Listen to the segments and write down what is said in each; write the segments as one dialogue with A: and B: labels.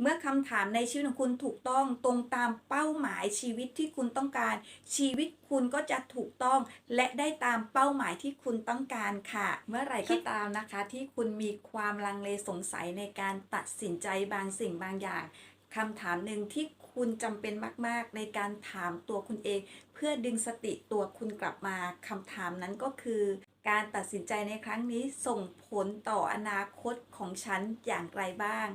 A: เมื่อคำถามในชีวิตของคุณถูกต้องตรงตามเป้าหมายชีวิตที่คุณต้องการ ชีวิตคุณก็จะถูกต้อง และได้ตามเป้าหมายที่คุณต้องการค่ะ เมื่อไหร่ก็ตามนะคะ ที่คุณมีความลังเลสงสัยในการตัดสินใจบางสิ่งบางอย่างคำถามหนึ่งที่คุณจำเป็นมาก ๆ ในการถามตัวคุณเอง เพื่อดึงสติตัวคุณกลับมาคำถามนั้นก็คือ การตัดสินใจในครั้งนี้ส่งผลต่ออนาคตของฉันอย่างไรบ้าง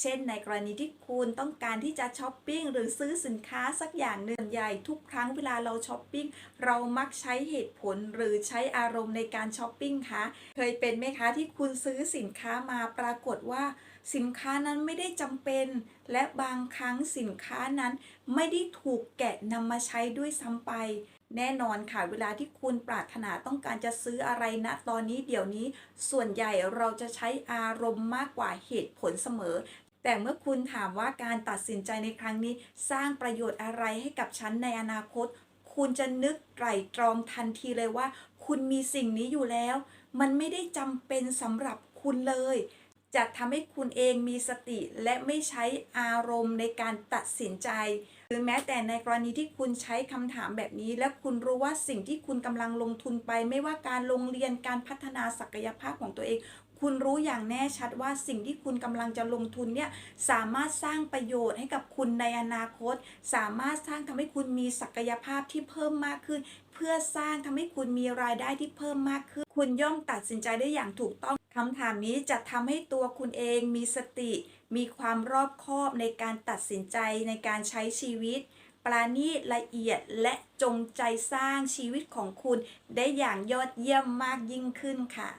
A: เช่นในกรณีที่คุณต้องการที่จะช้อปปิ้งหรือซื้อสินค้าสักอย่างหนึ่งใหญ่ทุกครั้งเวลาเราช้อปปิ้งเรามักใช้เหตุผลหรือใช้อารมณ์ในการช้อปปิ้งคะเคยเป็นไหมคะที่คุณซื้อสินค้ามาปรากฏว่าสินค้านั้นไม่ได้จำเป็น และบางครั้งสินค้านั้นไม่ได้ถูกแกะนำมาใช้ด้วยซ้ำไป แน่นอนค่ะเวลาที่คุณปรารถนาต้องการจะซื้ออะไรนะ ตอนนี้เดี๋ยวนี้ส่วนใหญ่เราจะใช้อารมณ์มากกว่าเหตุผลเสมอ แต่เมื่อคุณถามว่าการตัดสินใจในครั้งนี้ สร้างประโยชน์อะไรให้กับฉันในอนาคต คุณจะนึกไตร่ตรองทันทีเลยว่า คุณมีสิ่งนี้อยู่แล้ว มันไม่ได้จำเป็นสำหรับคุณเลย จะทำให้คุณเองมีสติและไม่ใช้อารมณ์ในการตัดสินใจ หรือแม้แต่ในกรณีที่คุณใช้คำถามแบบนี้ และคุณรู้ว่าสิ่งที่คุณกำลังลงทุนไป ไม่ว่าการลงเรียนการพัฒนาศักยภาพของตัวเอง คุณรู้อย่างแน่ชัดว่าสิ่งที่คุณกำลังจะลงทุนเนี่ยสามารถสร้างประโยชน์ให้กับคุณในอนาคต สามารถสร้างทำให้คุณมีศักยภาพที่เพิ่มมากขึ้น เพื่อสร้างทำให้คุณมีรายได้ที่เพิ่มมากขึ้น คุณย่อมตัดสินใจได้อย่างถูกต้อง คำถามนี้จะทำให้ตัวคุณเองมีสติ มีความรอบคอบในการตัดสินใจในการใช้ชีวิต ปราณีตละเอียดและจงใจสร้างชีวิตของคุณได้อย่างยอดเยี่ยมมากยิ่งขึ้นค่ะ